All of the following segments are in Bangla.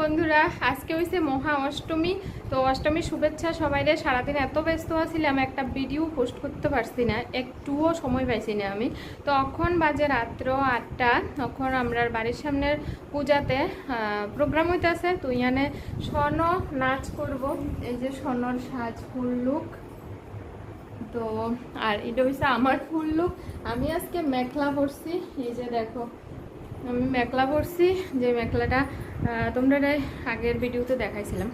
বন্ধুরা, আজকে হয়েছে মহা অষ্টমী। তো অষ্টমী শুভেচ্ছা সবাইরে। সারাদিন এত ব্যস্ত আছিলাম, একটা ভিডিও পোস্ট করতে পারছি না। একটুও সময় পাইছি না আমি। তো এখন বাজে রাত্র আটটা। তখন আমরা বাড়ির সামনের পূজাতে প্রোগ্রাম হইতেছে। তো ইয়ানে স্বর্ণ নাচ করব। এই যে স্বর্ণর সাজ, ফুল লুক। তো, আর এটা হয়েছে আমার ফুল লুক। আমি আজকে মেখলা পরছি। এই যে দেখো, আমি মেখলা পরছি। যে মেখলাটা তোমরা আগের ভিডিওতে দেখাইছিলাম।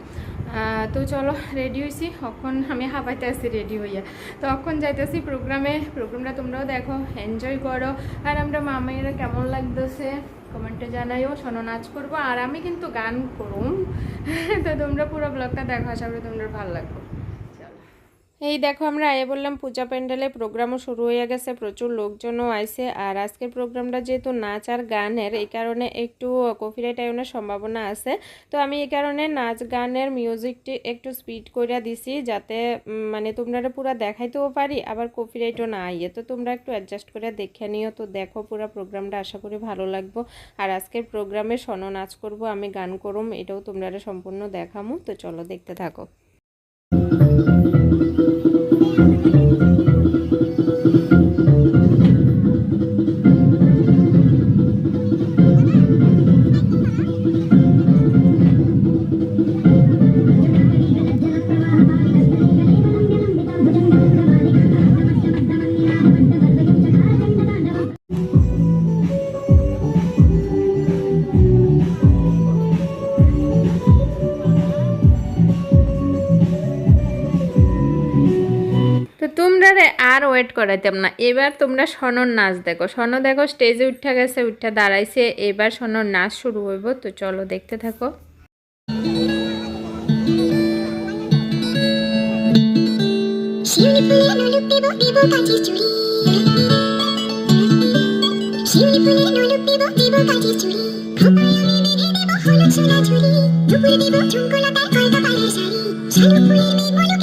তো চলো রেডি হয়েছি অখন আমি হাবাইতে আসি রেডি হইয়া। তো অখন যাইতেছি প্রোগ্রামে প্রোগ্রামটা তোমরাও দেখো এনজয় করো। আর আমরা মামাইরা কেমন লাগতেছে? কমেন্টে জানাইও, শোনো, নাচ করব। আর আমি কিন্তু গান করুম। তো তোমরা পুরো ব্লগটা দেখো, আশা করি তোমরা ভালো লাগবে। এই দেখো, আমরা আয়ে বললাম পূজা প্যান্ডেলে প্রোগ্রামও শুরু হয়ে গেছে, প্রচুর লোকজনও আইছে। আর আজকের প্রোগ্রামটা যেহেতু নাচ আর গানের, এই কারণে একটু কপিরাইট আয়নের সম্ভাবনা আছে। তো আমি এই কারণে নাচ গানের মিউজিকটি একটু স্পিড করে দিছি, যাতে মানে তোমরা পুরো দেখাইতেও পারি, আবার কপিরাইটও না আইয়ে। তো তোমরা একটু অ্যাডজাস্ট করে দেখে নিও। তো দেখো, পুরো প্রোগ্রামটা আশা করি ভালো লাগবো। আর আজকের প্রোগ্রামে সন নাচ করব, আমি গান করুম, এটাও তোমরা সম্পূর্ণ দেখামু। তো চলো দেখতে থাকো। Thank you. আর ওয়েট করাইতাম না। এবার তোমরা স্বর্ণর নাচ দেখো। স্বর্ণ দেখো স্টেজে উঠে গেছে, উঠে দাঁড়াইছে, এবার স্বর্ণর নাচ শুরু হইব। তো চলো দেখতে থাকো। নলুক দেব দেব কাঁচের চুড়ি। শিউলি ফুলের নলুক দেব দেব কাঁচের চুড়ি। আমি বেঁধে দেব হলুদ সোনা ঝুলি দুপুরে দেব ঝুমকো লতার কয়টা পায়ের শাড়ি। শালুক ফুলের মলুকে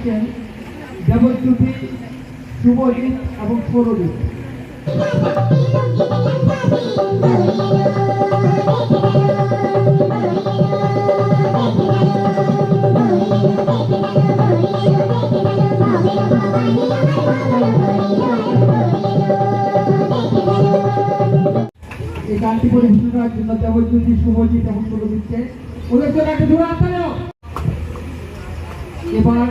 আসছেন দেবজ্যোতি শুভজিৎ এবং সৌরজিৎ এই গানটি পরিবেশন করার জন্য দেবজ্যোতি শুভজিৎ এবং সৌরজিৎকে ওদের জন্য একটা হাত তালিও। এবার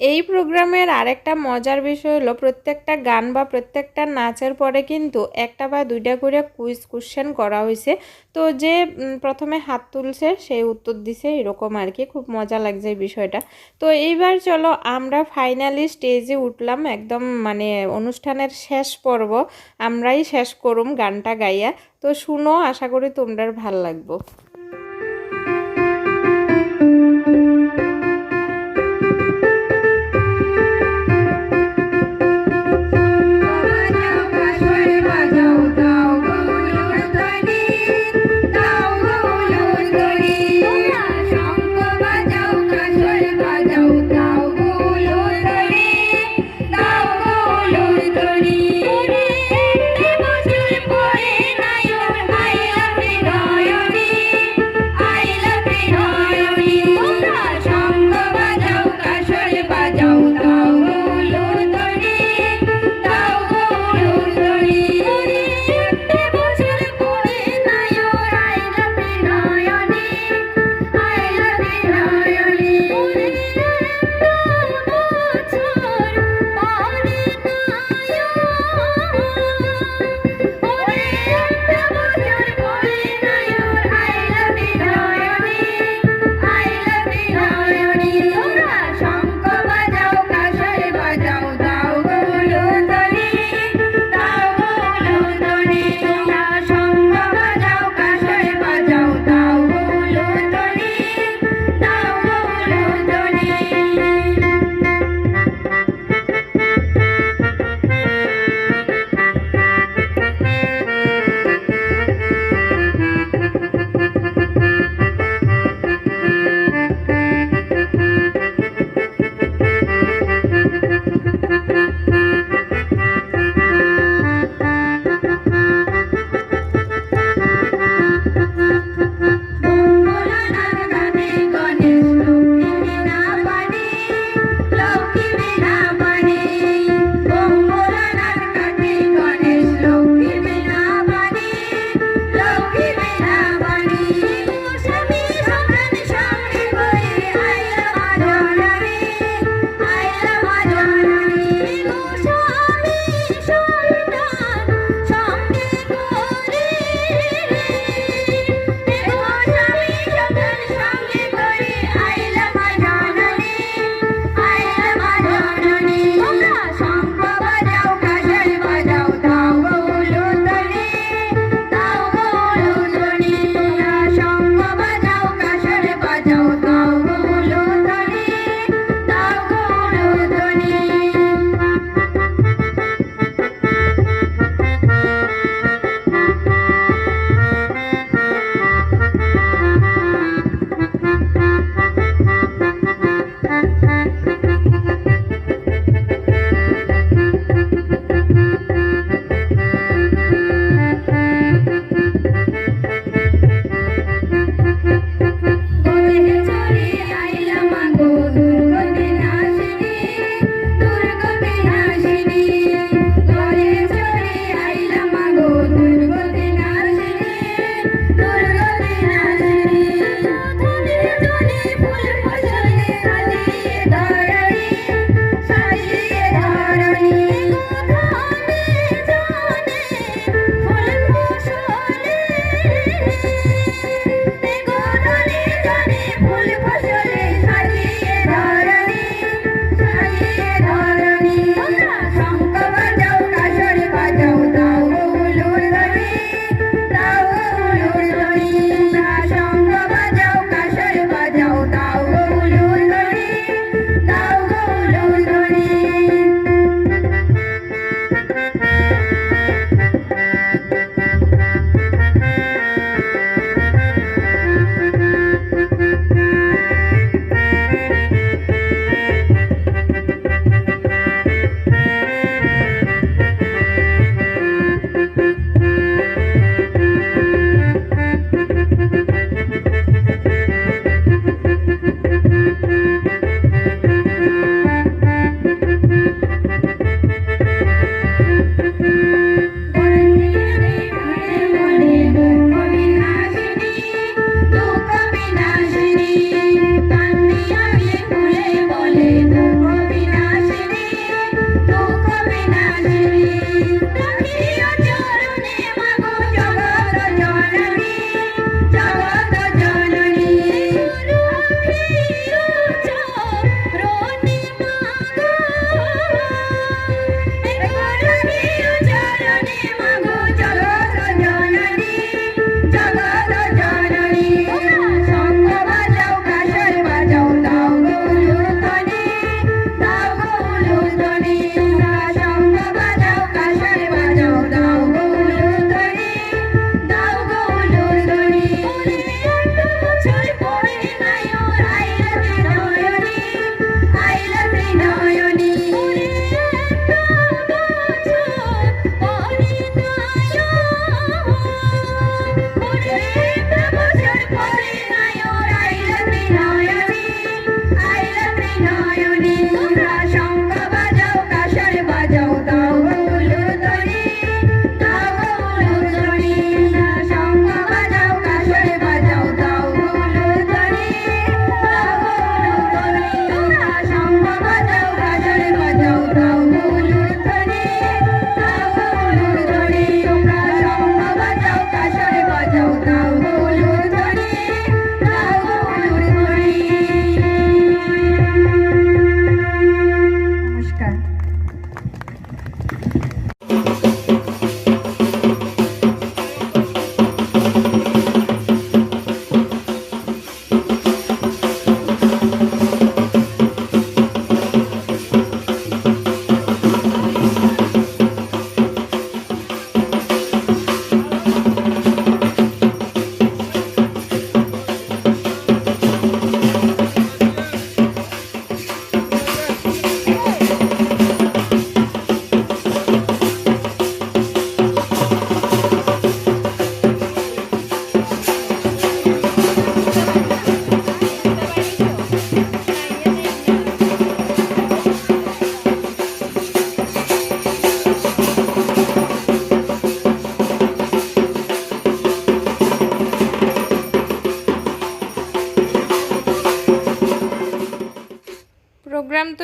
এই প্রোগ্রামের আরেকটা মজার বিষয় হলো প্রত্যেকটা গান বা প্রত্যেকটা নাচের পরে কিন্তু একটা বা দুইটা করে কুইজ কোশ্চেন করা হয়েছে। তো যে প্রথমে হাত তুলছে সেই উত্তর দিছে এরকম আর কি। খুব মজা লাগছে এই বিষয়টা। তো এইবার চলো আমরা ফাইনালি স্টেজে উঠলাম। একদম মানে অনুষ্ঠানের শেষ পর্ব আমরাই শেষ করুম গানটা গাইয়া। তো শুনো আশা করি তোমরা ভালো লাগবো।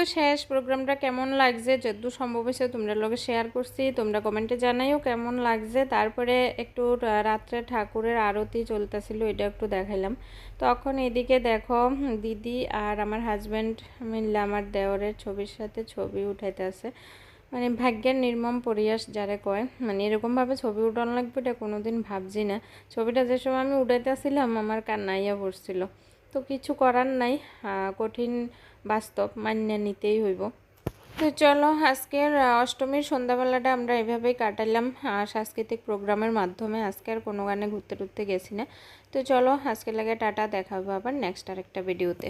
তো শেষ প্রোগ্রামটা কেমন লাগছে? যদ্দু সম্ভব হয়েছে তোমরা লোকে শেয়ার করছি, তোমরা কমেন্টে জানাইও কেমন লাগছে। তারপরে একটু রাত্রে ঠাকুরের আরতি চলতেছিল এটা একটু দেখাইলাম। তখন এদিকে দেখো দিদি আর আমার হাজব্যান্ড মিললে আমার দেওরের ছবির সাথে ছবি উঠাইতে আছে। মানে ভাগ্যের নির্মম পরিয়াস যারা কয় মানে এরকমভাবে ছবি উঠানো লাগবে এটা কোনোদিন ভাবছি না। ছবিটা যে সময় আমি উঠাইতেছিলাম আমার কান্নাইয়া পড়ছিল তো কিছু করার নাই কঠিন বাস্তব, মান্য নিতেই হইব। তো চলো, আজকের অষ্টমীর সন্ধ্যাবেলাটা আমরা এভাবেই কাটালাম। সাংস্কৃতিক প্রোগ্রামের মাধ্যমে আজকে আর কোনো গানে ঘুরতে টুরতে গেছি না। তো চলো আজকে লাগে টাটা দেখাবো আবার নেক্সট আর একটা ভিডিওতে